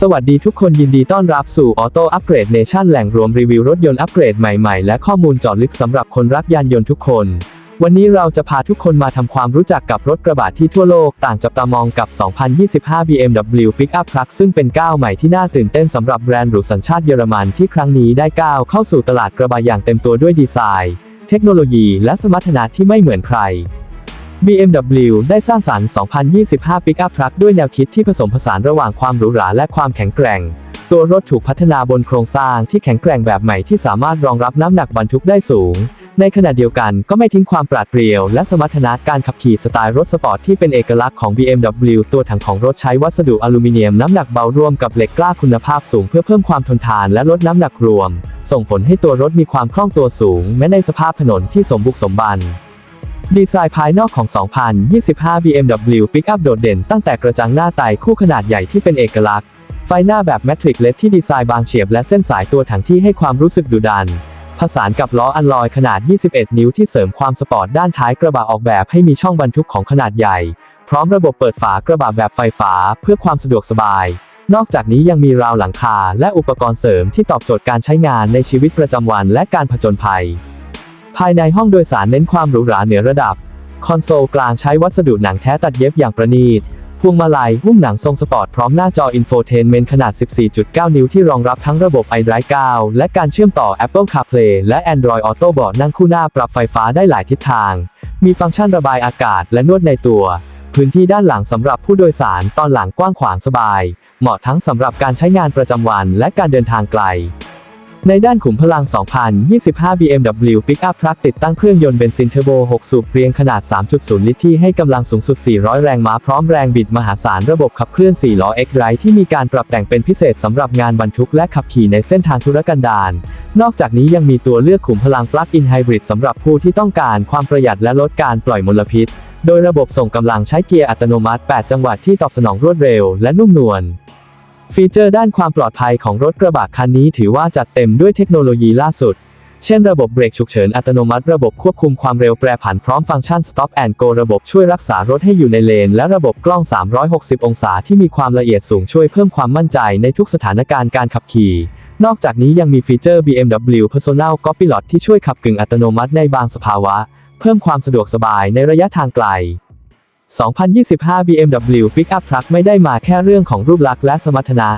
สวัสดีทุกคนยินดีต้อนรับสู่ Auto Upgrade Nation แหล่งรวมรีวิวรถยนต์อัปเกรดใหม่ๆ และข้อมูลเจาะลึกสำหรับคนรักยานยนต์ทุกคน วันนี้เราจะพาทุกคนมาทำความรู้จักกับรถกระบะที่ทั่วโลกต่างจับตามองกับ 2025 BMW Pickup Truck ซึ่งเป็นก้าวใหม่ที่น่าตื่นเต้นสำหรับแบรนด์หรูสัญชาติเยอรมันที่ครั้งนี้ได้ก้าวเข้าสู่ตลาดกระบะอย่างเต็มตัวด้วยดีไซน์ เทคโนโลยี และสมรรถนะที่ไม่เหมือนใคร BMW ได้สร้างสรรค์ 2025 Pickup Truck ด้วยแนวคิดที่ผสมผสานระหว่างความหรูหราและความแข็งแกร่ง ตัวรถถูกพัฒนาบนโครงสร้างที่แข็งแกร่งแบบใหม่ที่สามารถรองรับน้ำหนักบรรทุกได้สูง ในขณะเดียวกันก็ไม่ทิ้งความปราดเปรียว และสมรรถนะการขับขี่สไตล์รถสปอร์ตที่เป็นเอกลักษณ์ของ BMW ตัวถังของรถใช้วัสดุอลูมิเนียมน้ำหนักเบารวมกับเหล็กกล้าคุณภาพสูงเพื่อเพิ่มความทนทานและลดน้ำหนักรวม ส่งผลให้ตัวรถมีความคล่องตัวสูง แม้ในสภาพถนนที่สมบุกสมบัน ดีไซน์ภายนอกของ 2025 BMW Pickup โดดเด่นตั้งแต่กระจังหน้าไต่คู่ขนาดใหญ่ที่เป็นเอกลักษณ์ ไฟหน้าแบบแมทริกเลดที่ดีไซน์บางเฉียบและเส้นสายตัวถังที่ให้ความรู้สึกดุดัน ผสานกับล้ออัลลอยขนาด 21 นิ้วที่เสริมความสปอร์ตด้านท้ายกระบะออกแบบให้มีช่องบรรทุกของขนาดใหญ่ พร้อมระบบเปิดฝากระบะแบบไฟฟ้าเพื่อความสะดวกสบาย นอกจากนี้ยังมีราวหลังคาและอุปกรณ์เสริมที่ตอบโจทย์การใช้งานในชีวิตประจำวันและการผจญภัย ภายในห้องโดยสารเน้นความหรูหราเหนือระดับ คอนโซลกลางใช้วัสดุหนังแท้ตัดเย็บอย่างประณีต พวงมาลัยหุ้มหนังทรงสปอร์ตพร้อมหน้าจออินโฟเทนเมนต์ขนาด 14.9 นิ้วที่รองรับทั้งระบบ iDrive 9 และการเชื่อมต่อ Apple CarPlay และ Android Auto เบาะนั่งคู่หน้าปรับไฟฟ้าได้หลายทิศทาง มีฟังก์ชันระบายอากาศและนวดในตัว พื้นที่ด้านหลังสำหรับผู้โดยสารตอนหลังกว้างขวางสบาย เหมาะทั้งสำหรับการใช้งานประจำวันและการเดินทางไกล ในด้านขุมพลัง 2025 BMW Pickup Truck ติดตั้งเครื่องยนต์เบนซินเทอร์โบ 6 สูบเรียงขนาด 3.0 ลิตรที่ให้กำลังสูงสุด 400 แรงม้าพร้อมแรงบิดมหาศาลระบบขับเคลื่อน 4 ล้อ X-Drive ที่มีการปรับแต่งเป็นพิเศษสำหรับงานบรรทุกและขับขี่ในเส้นทางธุรกันดาร นอกจากนี้ยังมีตัวเลือกขุมพลัง Plug-in Hybrid สำหรับผู้ที่ต้องการความประหยัดและลดการปล่อยมลพิษ โดยระบบส่งกำลังใช้เกียร์อัตโนมัติ 8 จังหวะที่ตอบสนองรวดเร็วและนุ่มนวล ฟีเจอร์ด้านความปลอดภัยของรถกระบะคันนี้ถือว่าจัดเต็มด้วยเทคโนโลยีล่าสุด เช่นระบบเบรกฉุกเฉินอัตโนมัติ ระบบควบคุมความเร็วแปรผันพร้อมฟังก์ชัน Stop and Go ระบบช่วยรักษารถให้อยู่ในเลน และระบบกล้อง 360 องศาที่มีความละเอียดสูงช่วยเพิ่มความมั่นใจในทุกสถานการณ์การขับขี่นอกจากนี้ยังมีฟีเจอร์ BMW Personal Copilot ที่ช่วยขับกึ่งอัตโนมัติในบางสภาวะ เพิ่มความสะดวกสบายในระยะทางไกล 2025 BMW Pickup Truck ไม่ได้มาแค่เรื่องของรูปลักษณ์และสมรรถนะ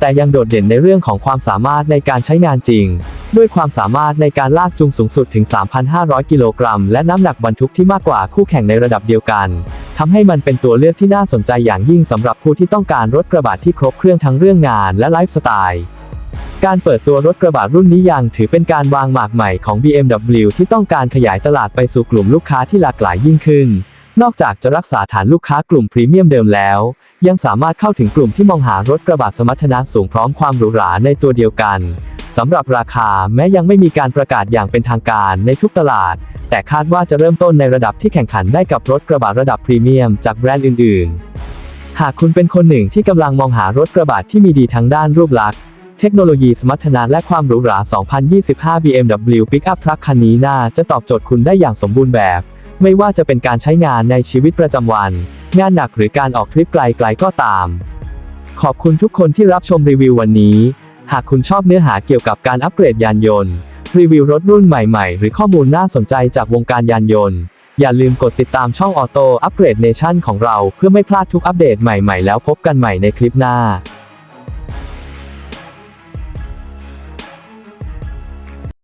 แต่ยังโดดเด่นในเรื่องของความสามารถในการใช้งานจริง ด้วยความสามารถในการลากจูงสูงสุดถึง 3,500 กิโลกรัม และน้ำหนักบรรทุกที่มากกว่าคู่แข่งในระดับเดียวกันทำให้มันเป็นตัวเลือกที่น่าสนใจอย่างยิ่งสำหรับผู้ที่ต้องการรถกระบะที่ครบเครื่องทั้งเรื่องงานและไลฟ์สไตล์การเปิดตัวรถกระบะรุ่นนี้ยังถือเป็นการวางหมากใหม่ของ BMW ที่ต้องการขยายตลาดไปสู่กลุ่มลูกค้าที่หลากหลายยิ่งขึ้น นอกจากจะรักษาฐานลูกค้ากลุ่มพรีเมียมเดิมแล้ว ยังสามารถเข้าถึงกลุ่มที่มองหารถกระบะสมรรถนะสูงพร้อมความหรูหราในตัวเดียวกันสำหรับราคาแม้ยังไม่มีการประกาศอย่างเป็นทางการในทุกตลาด แต่คาดว่าจะเริ่มต้นในระดับที่แข่งขันได้กับรถกระบะระดับพรีเมียมจากแบรนด์อื่น ๆ หากคุณเป็นคนหนึ่งที่กำลังมองหารถกระบะที่มีดีทั้งด้านรูปลักษณ์เทคโนโลยีสมรรถนะและความหรูหรา 2025 BMW Pickup Truck คันนี้น่าจะตอบโจทย์คุณได้อย่างสมบูรณ์แบบ ไม่ว่าจะเป็นการใช้งานในชีวิตประจำวัน งานหนักหรือการออกทริปไกลๆก็ตาม ขอบคุณทุกคนที่รับชมรีวิววันนี้ หากคุณชอบเนื้อหาเกี่ยวกับการอัปเกรดยานยนต์ รีวิวรถรุ่นใหม่ๆ หรือข้อมูลน่าสนใจจากวงการยานยนต์ อย่าลืมกดติดตามช่อง Auto Upgrade Nation ของเราเพื่อไม่พลาดทุกอัปเดตใหม่ๆ แล้วพบกันใหม่ในคลิปหน้า